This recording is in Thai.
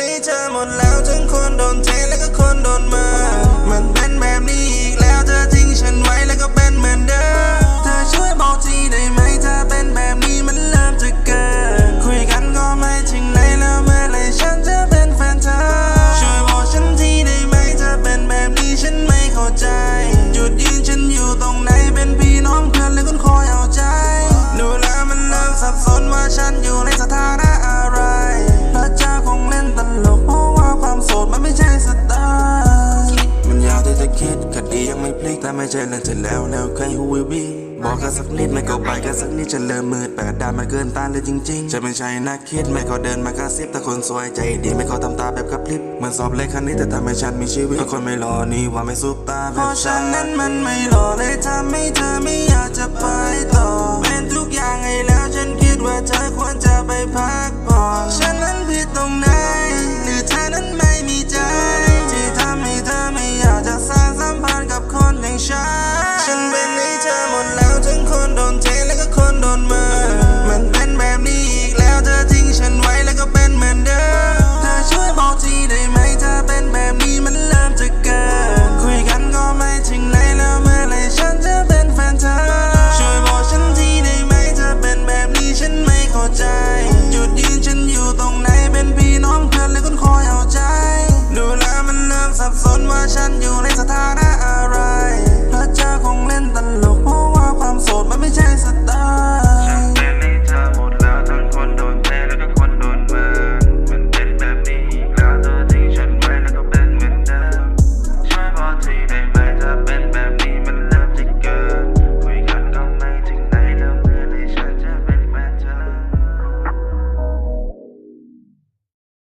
นี้เธอหมดแล้วทั้งคนโดนเท คิดคดียังไม่พลิกแต่ไม่ใช่เรื่องจะแล้วแล้วใครหูวิวีบอกกันสักนิดไม่ก็ไปกันสักนิดจะเริ่มมืดแปดดานมาเกินต้านเลยจริงๆ จะไม่ใช่นักคิดไม่ก็เดินมากระซิบแต่คนสวยใจดีไม่ก็ทำตาแบบกระพริบเหมือนสอบเลขคณิตแต่ทำให้ฉันมีชีวิตถ้าคนไม่รอนี่ว่าไม่ซุปตาแบบเพราะฉันนั้นมันไม่รอเลยทำให้เธอไม่อยากจะไป